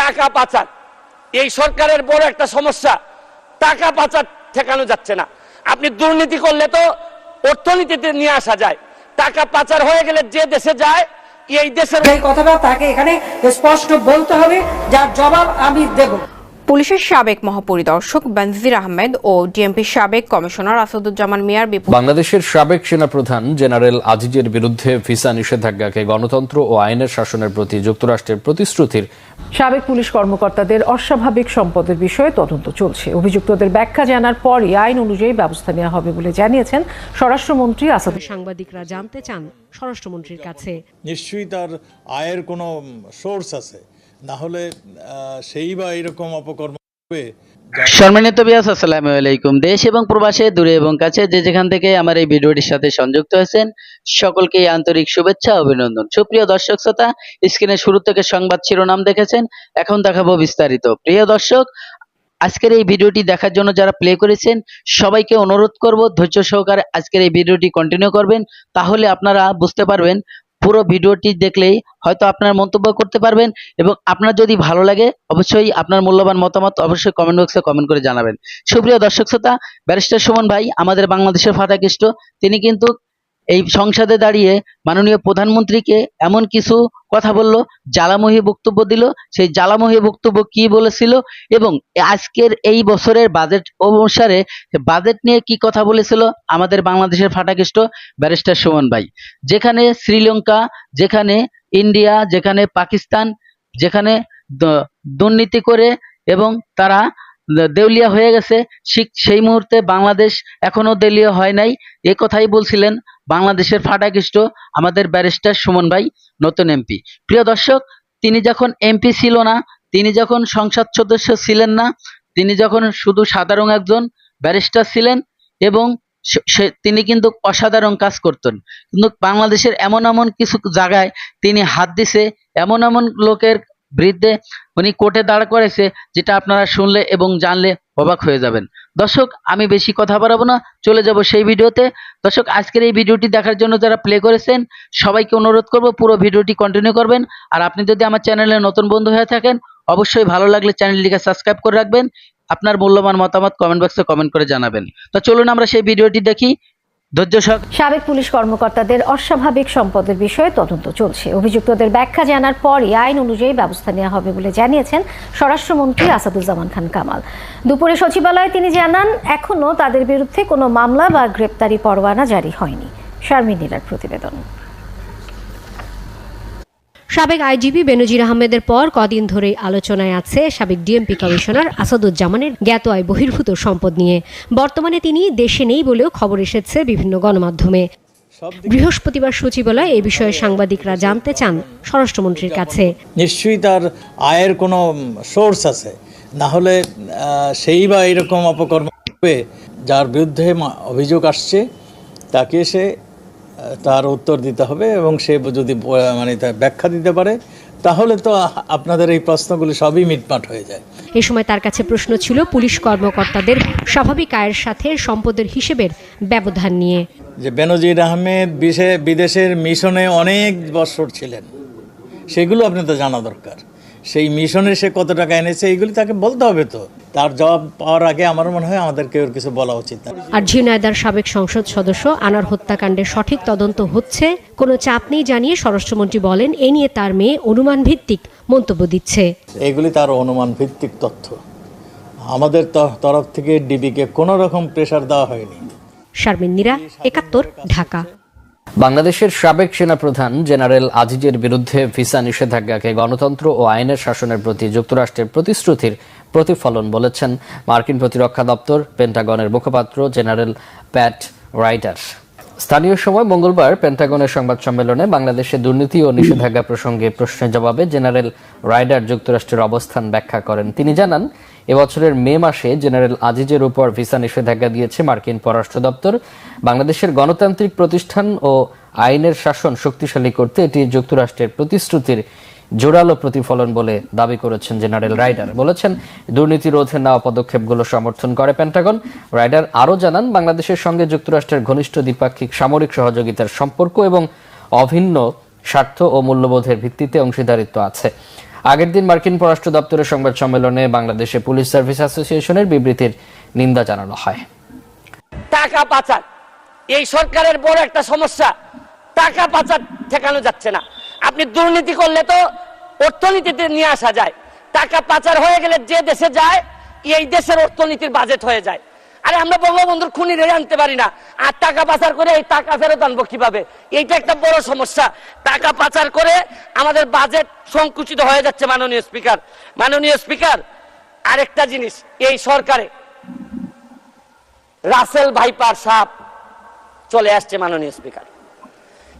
টাকা পাচার। এই সরকারের বড় একটা সমস্যা টাকা পাচার ঠেকানো যাচ্ছে না। আপনি দুর্নীতি করলে তো অর্থনীতিতে নিয়ে আসা যায়। টাকা পাচার হয়ে গেলে যে দেশে যায় এই দেশের এই কথাটা তাকে এখানে স্পষ্ট বলতে হবে যার জবাব আমি দেব। পুলিশের সাবেক মহাপরিদর্শক বেনজির আহমেদ ও ডিএমপির সাবেক কমিশনার আসাদুজ্জামান মিয়ার বাংলাদেশের সাবেক সেনাপ্রধান জেনারেল আজিজের বিরুদ্ধে ভিসা নিষেধাজ্ঞাকে গণতন্ত্র ও আইনের শাসনের প্রতি যুক্তরাষ্ট্রের প্রতিশ্রুতির সাবেক পুলিশ কর্মকর্তাদের অস্বাভাবিক সম্পদের বিষয়ে তদন্ত চলছে। অভিযুক্তদের ব্যাখ্যা জানার পরই আইন অনুযায়ী ব্যবস্থা নেওয়া হবে বলে জানিয়েছেন স্বরাষ্ট্রমন্ত্রী আসাদ সাংবাদিকরা জানতে চান স্বরাষ্ট্রমন্ত্রীর কাছে। নিশ্চয়ই তার আয়ের কোনো সোর্স আছে। না হলে আহ, সেই বা এরকম অপকর্ম সম্মানিত বিয়াস আসসালামু আলাইকুম। দেশ এবং প্রবাসে, দূরে এবং কাছে যে যেখান থেকে আমার এই ভিডিওটির সাথে সংযুক্ত হয়েছেন সকলকে আন্তরিক শুভেচ্ছা, অভিনন্দন। সুপ্রিয় দর্শক, শ্রোতা স্ক্রিনে শুরু থেকে সংবাদ শিরোনাম দেখেছেন। এখন দেখাবো বিস্তারিত। প্রিয় দর্শক, আজকের এই ভিডিওটি দেখার জন্য যারা প্লে করেছেন, সবাইকে অনুরোধ করব, ধৈর্য সহকারে আজকের এই ভিডিওটি কন্টিনিউ করবেন। তাহলে আপনারা বুঝতে পারবেন পুরো ভিডিওটি দেখলেই হয়তো আপনার মন্তব্য করতে পারবেন এবং আপনার যদি ভালো লাগে অবশ্যই আপনার মূল্যবান মতামত অবশ্যই কমেন্ট বক্সে কমেন্ট করে জানাবেন। সুপ্রিয় দর্শক শ্রোতা, ব্যারিস্টার সুমন ভাই, আমাদের বাংলাদেশের ফাটাকৃষ্ট। তিনি কিন্তু এই সংসদে দাঁড়িয়ে মাননীয় প্রধানমন্ত্রীকে এমন কিছু কথা বলল, জ্বালাময়ী বক্তব্য দিল। সেই জ্বালাময়ী বক্তব্য কি বলেছিল এবং আজকের এই বছরের বাজেট অনুসারে বাজেট নিয়ে কি কথা বলেছিল আমাদের বাংলাদেশের ফাটাকৃষ্ট ব্যারিস্টার সুমন ভাই। যেখানে শ্রীলঙ্কা, যেখানে ইন্ডিয়া, যেখানে পাকিস্তান, যেখানে দুর্নীতি করে এবং তারা দেউলিয়া হয়ে গেছে সেই মুহূর্তে বাংলাদেশ এখনও দেউলিয়া হয় নাই। এ কথাই বলছিলেন বাংলাদেশের ফাটাকৃষ্ট আমাদের ব্যারিস্টার সুমন ভাই, নতুন এমপি। প্রিয় দর্শক, তিনি যখন এমপি ছিল না, তিনি যখন সংসদ সদস্য ছিলেন না, তিনি যখন শুধু সাধারণ একজন ব্যারিস্টার ছিলেন এবং তিনি কিন্তু অসাধারণ কাজ করতেন। কিন্তু বাংলাদেশের এমন এমন কিছু জায়গায় তিনি হাত দিছে, এমন এমন লোকের বিরুদ্ধে উনি কোর্টে দাঁড় করেছে, যেটা আপনারা শুনলে এবং জানলে অবাক হয়ে যাবেন। দর্শক, আমি বেশি কথা বাড়াবো না, চলে যাব সেই ভিডিওতে। দর্শক, আজকের এই ভিডিওটি দেখার জন্য যারা প্লে করেছেন, সবাইকে অনুরোধ করব পুরো ভিডিওটি কন্টিনিউ করবেন। আর আপনি যদি আমার চ্যানেলে নতুন বন্ধু হয়ে থাকেন, অবশ্যই ভালো লাগলে চ্যানেলটিকে সাবস্ক্রাইব করে রাখবেন। আপনার মূল্যবান মতামত কমেন্ট বক্সে কমেন্ট করে জানাবেন। তো চলুন আমরা সেই ভিডিওটি দেখি। সাবেক পুলিশ কর্মকর্তাদের অস্বাভাবিক সম্পদের বিষয়ে তদন্ত চলছে। অভিযুক্তদের ব্যাখ্যা জানার পরই আইন অনুযায়ী ব্যবস্থা নেওয়া হবে বলে জানিয়েছেন স্বরাষ্ট্রমন্ত্রী আসাদুজ্জামান খান কামাল। দুপুরে সচিবালয়ে তিনি জানান, এখনও তাদের বিরুদ্ধে কোনো মামলা বা গ্রেপ্তারি পরোয়ানা জারি হয়নি। শারমিন প্রতিবেদন। সাবেক আইজিপি বেনজির আহমেদের পর কদিন ধরেই আলোচনায় আছে সাবেক ডিএমপি কমিশনার আসাদুজ্জামানের জ্ঞাত আয় বহির্ভূত সম্পদ নিয়ে। বর্তমানে তিনি দেশে নেই বলেও খবর এসেছে বিভিন্ন গণমাধ্যমে। বৃহস্পতিবার সচিবালয় এ বিষয়ে সাংবাদিকরা জানতে চান স্বরাষ্ট্রমন্ত্রীর কাছে। নিশ্চয়ই তার আয়ের কোনো সোর্স আছে। না হলে সেই বা এরকম অপকর্ম যার বিরুদ্ধে অভিযোগ আসছে, তাকে সে তার উত্তর দিতে হবে এবং সে যদি মানে তার ব্যাখ্যা দিতে পারে তাহলে তো আপনাদের এই প্রশ্নগুলি সবই মিটমাট হয়ে যায়। এ সময় তার কাছে প্রশ্ন ছিল পুলিশ কর্মকর্তাদের স্বাভাবিক আয়ের সাথে সম্পদের হিসেবের ব্যবধান নিয়ে। যে বেনজির আহমেদ বিদেশের মিশনে অনেক বছর ছিলেন। সেগুলো আপনি তো জানা দরকার। সেই মিশনে সে কত টাকা এনেছে এইগুলি তাকে বলতে হবে তো। তার জবাব পাওয়ার আগে আমার মনে হয় আমাদেরকে ওর কিছু বলা উচিত। না আর ঝিনাইদার সাবেক সংসদ সদস্য আনার হত্যাকাণ্ডের সঠিক তদন্ত হচ্ছে কোনো চাপ নেই জানিয়ে স্বরাষ্ট্রমন্ত্রী বলেন এ নিয়ে তার মেয়ে অনুমান ভিত্তিক মন্তব্য দিচ্ছে। এগুলি তার অনুমান ভিত্তিক তথ্য। আমাদের তরফ থেকে ডিবিকে কোনো রকম প্রেশার দেওয়া হয়নি। শারমিন নীরা একাত্তর ঢাকা। বাংলাদেশের সাবেক সেনাপ্রধান জেনারেল আজিজের বিরুদ্ধে ভিসা নিষেধাজ্ঞাকে গণতন্ত্র ও আইনের শাসনের প্রতি যুক্তরাষ্ট্রের প্রতিশ্রুতির প্রতিফলন বলেছেন মার্কিন প্রতিরক্ষা দপ্তর, পেন্টাগনের মুখপাত্র জেনারেল প্যাট রাইটার স্থানীয় সময় মঙ্গলবার পেন্টাগনের সংবাদ সম্মেলনে বাংলাদেশে দুর্নীতি ও নিষেধাজ্ঞা প্রসঙ্গে প্রশ্নের জবাবে জেনারেল রাইডার যুক্তরাষ্ট্রের অবস্থান ব্যাখ্যা করেন। তিনি জানান, এবছরের মে মাসে জেনারেল আজিজের উপর ভিসা নিষেধাজ্ঞা দিয়েছে মার্কিন পররাষ্ট্র দপ্তর। বাংলাদেশের গণতান্ত্রিক প্রতিষ্ঠান ও আইনের শাসন শক্তিশালী করতে এটি যুক্তরাষ্ট্রের প্রতিশ্রুতির জোরালো প্রতিফলন বলে দাবি করেছেন জেনারেল রাইডার। বলেছেন, দুর্নীতি রোধে নেওয়া পদক্ষেপগুলো সমর্থন করে পেন্টাগন। রাইডার আরও জানান, বাংলাদেশের সঙ্গে যুক্তরাষ্ট্রের ঘনিষ্ঠ দ্বিপাক্ষিক সামরিক সহযোগিতার সম্পর্ক এবং অভিন্ন স্বার্থ ও মূল্যবোধের ভিত্তিতে অংশীদারিত্ব আছে। আগের দিন মার্কিন পররাষ্ট্র দপ্তরের সংবাদ সম্মেলনে বাংলাদেশে পুলিশ সার্ভিস অ্যাসোসিয়েশনের বিবৃতির নিন্দা জানানো হয়। টাকা পাচার। এই সরকারের বড় একটা সমস্যা। টাকা পাচার ঠেকানো যাচ্ছে না। আপনি দুর্নীতি করলে তো অর্থনীতিতে নিয়ে আসা যায়। টাকা পাচার হয়ে গেলে যে দেশে যায়, এই দেশের অর্থনীতির বাজেট হয়ে যায়। আরে আমরা বঙ্গবন্ধুর খুনি রেড়ে আনতে পারি না। আর টাকা পাচার করে এই টাকা ফেরত আনব কীভাবে? এইটা একটা বড় সমস্যা। টাকা পাচার করে আমাদের বাজেট সংকুচিত হয়ে যাচ্ছে মাননীয় স্পিকার মাননীয় স্পিকার আরেকটা জিনিস, এই সরকারে রাসেল ভাইপার সাপ চলে আসছে মাননীয় speaker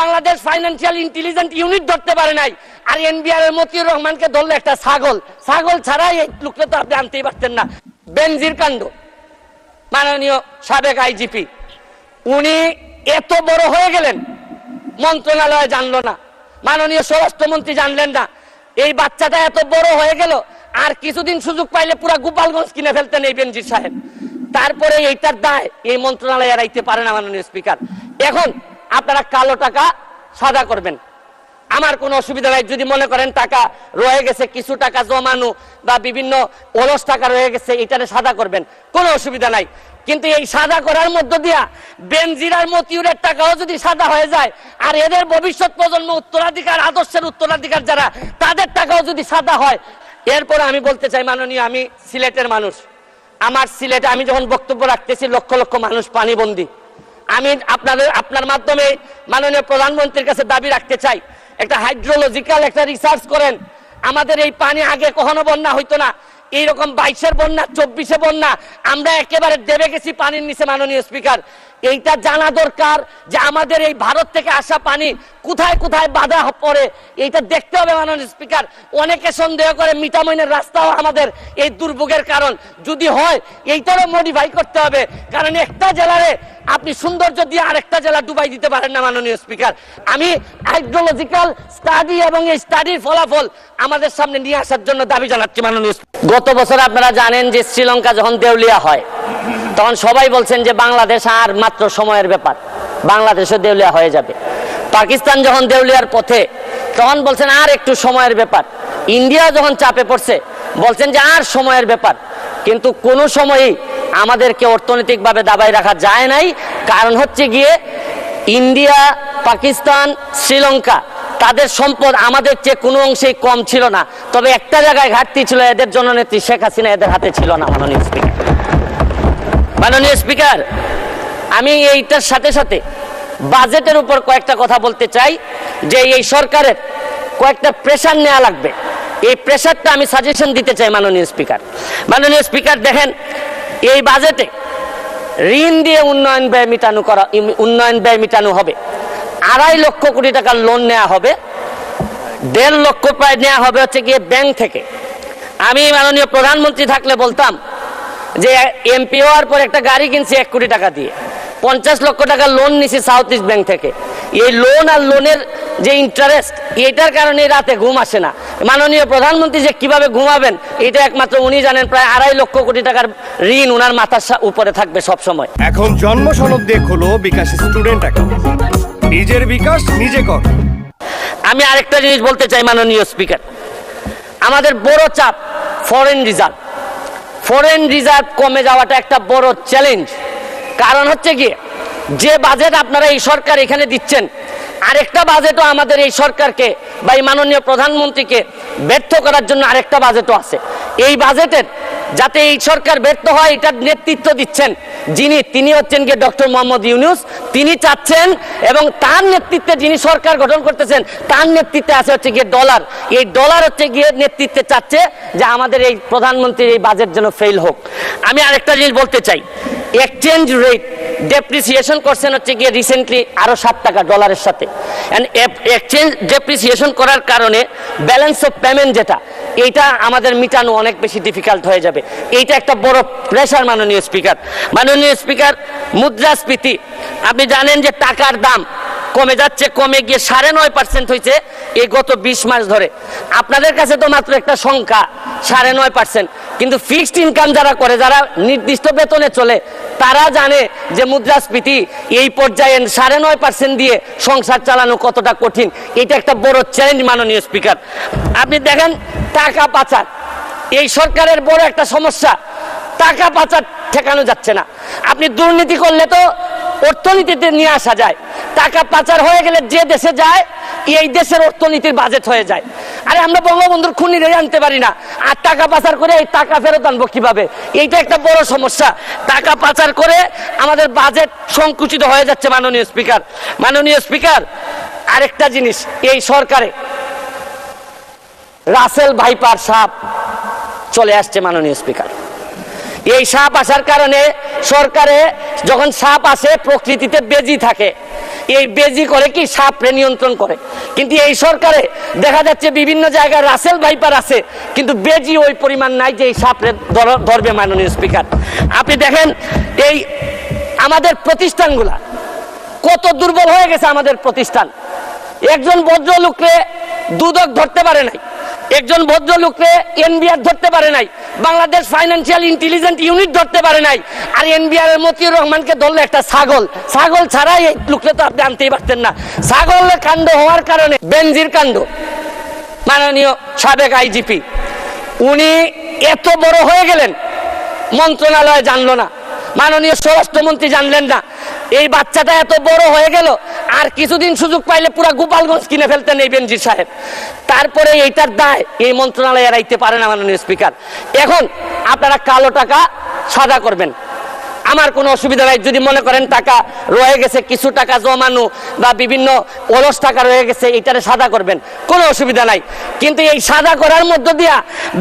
Bangladesh financial intelligent unit ধরতে পারে নাই। আর এনবিআর এর মতিউর রহমানকে ধরলে একটা ছাগল। ছাগল ছাড়াই এই লোককে তো আপনি আনতেই পারতেন না। বেনজির কাণ্ড। মাননীয় সাবেক আইজিপি। উনি এত বড় হয়ে গেলেন, মন্ত্রণালয় জানলো না। মাননীয় স্বরাষ্ট্রমন্ত্রী জানলেন না। এই বাচ্চাটা এত বড় হয়ে গেল, আর কিছুদিন সুযোগ পাইলে পুরা গোপালগঞ্জ কিনে ফেলতেন এই বেনজির সাহেব। তারপরে এইটার দায় এই মন্ত্রণালয় এড়াইতে পারে না মাননীয় স্পিকার। এখন আপনারা কালো টাকা সাদা করবেন। আমার কোনো অসুবিধা নাই, যদি মনে করেন টাকা রয়ে গেছে, কিছু টাকা জমানো বা বিভিন্ন অলস টাকা রয়ে গেছে, এটারে সাদা করবেন। কোনো অসুবিধা নাই। কিন্তু এই সাদা করার মধ্য দিয়া বেনজিরার মতিউরের টাকাও যদি সাদা হয়ে যায়, আর এদের ভবিষ্যৎ প্রজন্ম উত্তরাধিকার, আদর্শের উত্তরাধিকার যারা, তাদের টাকাও যদি সাদা হয়, এরপর আমি বলতে চাই, মাননীয়, আমি সিলেটের মানুষ। আমার সিলেটে আমি যখন বক্তব্য রাখতেছি, লক্ষ লক্ষ মানুষ পানিবন্দী। আমি আপনাদের, আপনার মাধ্যমে মাননীয় প্রধানমন্ত্রীর কাছে দাবি রাখতে চাই। একটা হাইড্রোলজিক্যাল একটা রিসার্চ করেন। আমাদের এই পানি আগে কখনো বন্যা হইতো না। এইরকম বাইশের বন্যা, চব্বিশে বন্যা, আমরা একেবারে দেবে গেছি পানির নিচে মাননীয় স্পিকার। এইটা জানা দরকার যে আমাদের এই ভারত থেকে আসা পানি কোথায় কোথায় বাধা পড়ে। এইটা দেখতে হবে মাননীয় স্পিকার। অনেকে সন্দেহ করে মিটামইনের রাস্তাও আমাদের এই দুর্ভোগের কারণ। যদি হয়, এইটারও মডিফাই করতে হবে। কারণ একটা জেলারে আপনি সৌন্দর্য দিয়ে আরেকটা জেলা ডুবাই দিতে পারেন না মাননীয় স্পিকার। আমি হাইড্রোলজিক্যাল স্টাডি এবং এই স্টাডির ফলাফল আমাদের সামনে নিয়ে আসার জন্য দাবি জানাচ্ছি মাননীয় গত বছর আপনারা জানেন যে শ্রীলঙ্কা যখন দেউলিয়া হয় তখন সবাই বলছেন যে বাংলাদেশ আর মাত্র সময়ের ব্যাপার। বাংলাদেশও দেউলিয়া হয়ে যাবে। পাকিস্তান যখন দেউলিয়ার পথে, তখন বলছেন আর একটু সময়ের ব্যাপার। ইন্ডিয়া যখন চাপে পড়ছে, বলছেন যে আর সময়ের ব্যাপার। কিন্তু কোনো সময়ই আমাদেরকে অর্থনৈতিকভাবে দাবায় রাখা যায় নাই। কারণ হচ্ছে গিয়ে ইন্ডিয়া, পাকিস্তান, শ্রীলঙ্কা, তাদের সম্পদ আমাদের চেয়ে কোনো অংশেই কম ছিল না। তবে একটা জায়গায় ঘাটতি ছিল, এদের জননেত্রী শেখ হাসিনা এদের হাতে ছিল না, মাননীয় স্পিকার। মাননীয় স্পিকার, আমি এইটার সাথে সাথে বাজেটের উপর কয়েকটা কথা বলতে চাই, যে এই সরকারের কয়েকটা প্রেশার নেওয়া লাগবে। এই প্রেশারটা আমি সাজেশন দিতে চাই মাননীয় স্পিকার। মাননীয় স্পিকার, দেখেন, এই বাজেটে ঋণ দিয়ে উন্নয়ন ব্যয় মিটানো করা উন্নয়ন ব্যয় মিটানো হবে। আড়াই লক্ষ কোটি টাকার লোন নেওয়া হবে। দেড় লক্ষ প্রায় নেওয়া হবে হচ্ছে গিয়ে ব্যাংক থেকে। আমি মাননীয় প্রধানমন্ত্রী থাকলে বলতাম যে এমপি হওয়ার পর একটা গাড়ি কিনছি এক কোটি টাকা দিয়ে। পঞ্চাশ লক্ষ টাকা লোন নিছি সাউথ ইস্ট ব্যাংক থেকে। এই লোন আর লোনের যে ইন্টারেস্ট এটার কারণে রাতে ঘুম আসে না। মাননীয় প্রধানমন্ত্রী যে কীভাবে ঘুমাবেন এটা একমাত্র উনি জানেন প্রায় আড়াই লক্ষ কোটি টাকার ঋণ উনার মাথার উপরে থাকবে সব সময় এখন জন্ম সনদ দিয়ে খোলো বিকাশ স্টুডেন্ট অ্যাকাউন্ট নিজের বিকাশ নিজে কর। আমি আরেকটা জিনিস বলতে চাই মাননীয় স্পিকার আমাদের বড় চাপ ফরেন রিজার্ভ ফরেন রিজার্ভ কমে যাওয়াটা একটা বড় চ্যালেঞ্জ কারণ হচ্ছে কি, যে বাজেট আপনারা এই সরকার এখানে দিচ্ছেন, আরেকটা বাজেটও আমাদের এই সরকারকে বা এই মাননীয় প্রধানমন্ত্রীকে ব্যর্থ করার জন্য আরেকটা বাজেটও আছে। এই বাজেটের যাতে এই সরকার ব্যর্থ হয়, এটার নেতৃত্ব দিচ্ছেন যিনি, তিনি হচ্ছেন গিয়ে ডক্টর মোহাম্মদ ইউনুস। তিনি চাচ্ছেন এবং তার নেতৃত্বে যিনি সরকার গঠন করতেছেন, তার নেতৃত্বে আছে হচ্ছে গিয়ে ডলার। এই ডলার হচ্ছে গিয়ে নেতৃত্বে চাচ্ছে যে আমাদের এই প্রধানমন্ত্রীর এই বাজেট যেন ফেল হোক। আমি আরেকটা জিনিস বলতে চাই এক্সচেঞ্জ রেট ডেপ্রিসিয়েশন করছেন হচ্ছে গিয়ে রিসেন্টলি আরও সাত টাকা ডলারের সাথে। এক্সচেঞ্জ ডেপ্রিসিয়েশন করার কারণে ব্যালেন্স অফ পেমেন্ট যেটা, এইটা আমাদের মিটানো অনেক বেশি ডিফিকাল্ট হয়ে যাবে। এইটা একটা বড় প্রেশার মাননীয় স্পিকার মাননীয় স্পিকার মুদ্রাস্ফীতি। আপনি জানেন যে টাকার দাম কমে যাচ্ছে, কমে গিয়ে সাড়ে নয় পার্সেন্ট হয়েছে এই গত বিশ মাস ধরে। আপনাদের কাছে তো মাত্র একটা সংখ্যা, সাড়ে নয় পার্সেন্ট কিন্তু ফিক্সড ইনকাম যারা করে, যারা নির্দিষ্ট বেতনে চলে, তারা জানে যে মুদ্রাস্ফীতি এই পর্যায়ে সাড়ে নয় পার্সেন্ট দিয়ে সংসার চালানো কতটা কঠিন। এটা একটা বড় চ্যালেঞ্জ মাননীয় স্পিকার আপনি দেখেন, টাকা পাচার। এই সরকারের বড় একটা সমস্যা। টাকা পাচার ঠেকানো যাচ্ছে না। আপনি দুর্নীতি করলে তো অর্থনীতিতে নিয়ে আসা যায়। টাকা পাচার হয়ে গেলে যে দেশে যায়, এই দেশের অর্থনীতির বাজেট হয়ে যায়। আরে আমরা বঙ্গবন্ধুর খুনিরে আনতে পারি না। আর টাকা পাচার করে এই টাকা ফেরত আনব কীভাবে? এইটা একটা বড় সমস্যা। টাকা পাচার করে আমাদের বাজেট সংকুচিত হয়ে যাচ্ছে মাননীয় স্পিকার মাননীয় স্পিকার আরেকটা জিনিস, এই সরকারে রাসেল ভাইপার সাপ চলে আসছে মাননীয় স্পিকার এই সাপ আসার কারণে সরকারে যখন সাপ আসে, প্রকৃতিতে বেজি থাকে। এই বেজি করে কি সাপরে নিয়ন্ত্রণ করে? কিন্তু এই সরকারে দেখা যাচ্ছে বিভিন্ন জায়গায় রাসেল ভাইপার আছে, কিন্তু বেজি ওই পরিমাণ নাই যে এই সাপরে ধর- ধরবে মাননীয় স্পিকার। আপনি দেখেন, এই আমাদের প্রতিষ্ঠানগুলা কত দুর্বল হয়ে গেছে আমাদের প্রতিষ্ঠান। একজন ভদ্রলোককে দুদক ধরতে পারে নাই। একজন ভদ্রলোককে এনবিআর ধরতে পারে নাই, বাংলাদেশ ফাইন্যান্সিয়াল ইন্টেলিজেন্ট ইউনিট ধরতে পারে নাই, আর এনবিআর এর মতিউর রহমানকে ধরলে একটা ছাগল। ছাগল ছাড়াই এই লোককে তো আপনি আনতেই পারতেন না। ছাগলের কাণ্ড হওয়ার কারণে, বেনজির কাণ্ড। মাননীয় সাবেক আইজিপি। উনি এত বড় হয়ে গেলেন, মন্ত্রণালয় জানলো না। মাননীয় স্বরাষ্ট্রমন্ত্রী জানলেন না। এই বাচ্চাটা এত বড় হয়ে গেল, আর কিছুদিন সুযোগ পাইলে পুরা গোপালগঞ্জ কিনে ফেলতেন এই বেনজির সাহেব। তারপরে এইটার দায় এই মন্ত্রণালয় এড়াইতে পারে না মাননীয় স্পিকার। এখন আপনারা কালো টাকা সাদা করবেন। আমার কোনো অসুবিধা নাই। যদি মনে করেন টাকা রয়ে গেছে কিছু টাকা জমানো বা বিভিন্ন অলস টাকা রয়ে গেছে এইটারে সাদা করবেন। কোনো অসুবিধা নাই। কিন্তু এই সাদা করার মধ্য দিয়া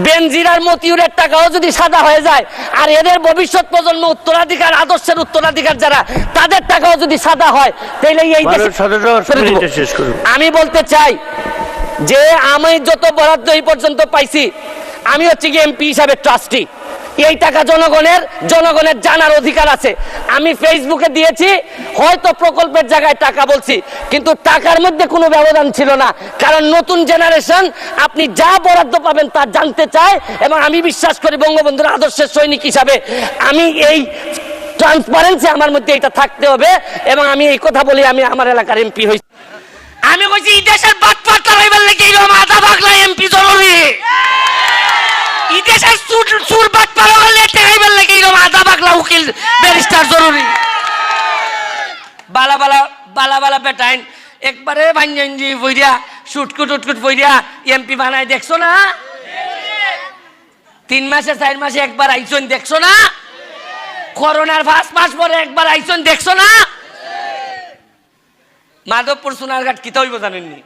বেনজিরার মতিউরের টাকাও যদি সাদা হয়ে যায় আর এদের ভবিষ্যৎ প্রজন্ম উত্তরাধিকার আদর্শের উত্তরাধিকার যারা তাদের টাকাও যদি সাদা হয় তাহলে এই। আমি বলতে চাই যে আমি যত বরাদ্দ এই পর্যন্ত পাইছি আমি হচ্ছে কি এমপি হিসাবে ট্রাস্টি এই টাকা জনগণের জনগণের জানার অধিকার আছে। আমি ফেসবুকে দিয়েছি, হয়তো প্রকল্পের জায়গায় টাকা বলছি, কিন্তু টাকার মধ্যে কোনো ব্যবধান ছিল না। কারণ নতুন জেনারেশন আপনি যা বরাদ্দ পাবেন তা জানতে চায়, এবং আমি বিশ্বাস করি বঙ্গবন্ধুর আদর্শের সৈনিক হিসাবে আমি এই ট্রান্সপারেন্সি আমার মধ্যে এটা থাকতে হবে, এবং আমি এই কথা বলি, আমি আমার এলাকার এমপি হয়েছি। আমি কইছি, এই দেশের বাদ বাটপাট চালাইবার লাগি এরকম আধা বাগলা এমপি জরুরি এই দেশের সুর সুর বাটপাট হলে উকিল বালা বালা বালা দেখছ না? তিন মাসে, চার মাসে একবার দেখছ না? একবার দেখছ না? মাধবপুর সোনারঘাট কিতা হইব জানেননি?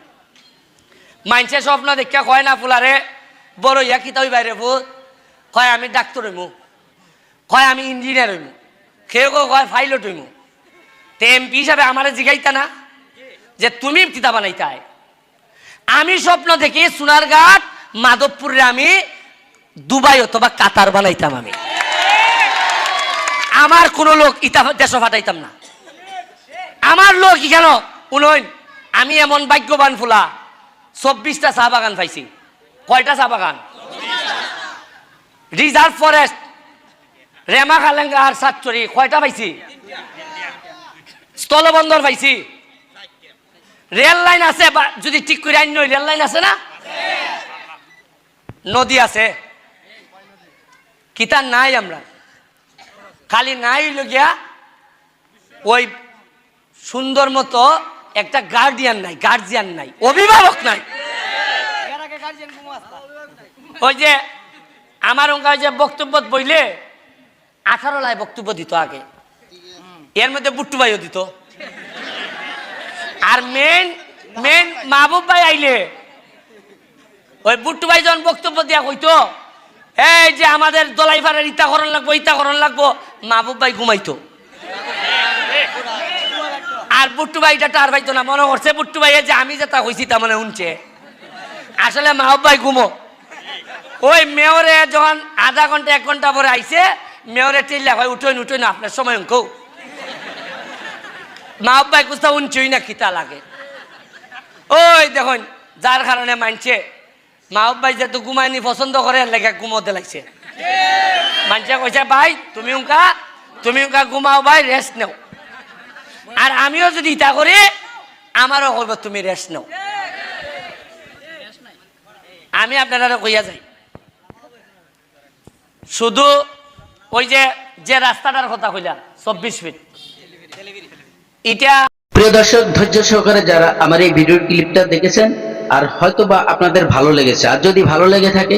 মাইনসে স্বপ্ন দেখা কয় না ফুলারে বড় ইয়া কিতা হইবা রে ভূত? কয় আমি ডাক্তার হইমু। কয় আমি ইঞ্জিনিয়ার হইমু। কেউ কেউ কয় পাইলট হইমু। তে এমপি হিসাবে আমারে জিগাইতা না যে তুমি কিতা বানাইতাই। আমি স্বপ্ন দেখি সোনারঘাট মাধবপুরে আমি, দুবাই অথবা কাতার বানাইতাম আমি। আমার কোনো লোক ইতা দেশ ফাটাইতাম না। আমার লোক কেন উনইন আমি এমন ভাগ্যবান ফুলা। চব্বিশটা চা বাগান পাইছি। কয়টা চা বাগান? রিজার্ভ ফরেস্ট, রেমা খালেঙ্গা আর সাতচুরি, কয়টা পাইছি? স্থলবন্দর পাইছি। রেল লাইন আছে যদি ঠিক করে আইন রেল লাইন আছে না? নদী আছে। কিতা নাই আমরা। খালি নাই হইল গিয়া, ওই সুন্দর মতো একটা গার্ডিয়ান নাই গার্জিয়ান নাই, অভিভাবক নাই। ওই যে আমার ওঙ্কার যে বক্তব্য বইলে আঠারো লাই বক্তব্য দিত আগে। এর মধ্যে বুট্টু ভাইও দিত। আর মেন মেন মাহবুব ভাই আইলে, ওই বুট্টু ভাই যখন বক্তব্য দিয়া কইতো, এই যে আমাদের দলাই ফাড়ার ইতা করণ লাগবো ইতা করণ লাগবো, মাহবুব ভাই ঘুমাইতো। আর বুট্টু ভাইটা টার ভাইতো না, মনে করছে বুট্টু ভাই যে আমি যেটা হয়েছি তা মানে উনছে আসলে মাহব ভাই ঘুমো। ওই মেয়রে যখন আধা ঘণ্টা, এক ঘণ্টা পরে আইছে, মেয়রে চিল্লা ভাই উঠোই উঠোই না আপনার সময় অঙ্কও মাহব ভাই কুস্তা উনছই না, খিতা লাগে। ওই দেখুন, যার কারণে মানছে, মাহব ভাই যেহেতু ঘুমায়নি, পছন্দ করে লেগে ঘুমোতে লাগছে মানছে, কইছে, ভাই, তুমি উনকা তুমি উনকা ঘুমাও, ভাই রেস্ট নেও। আর আমিও যদি ইটা করি, আমারও কইব, তুমি রেস্ট নাও। আমি আপনারা কইয়া যাই। শুধু ওই যে যে রাস্তাটার কথা কইলাম, চব্বিশ ফিট এটা প্রিয় দর্শক, ধৈর্য সহকারে যারা আমার এই ভিডিও ক্লিপটা দেখেছেন, আর হয়তো বা আপনাদের ভালো লেগেছে। আর যদি ভালো লেগে থাকে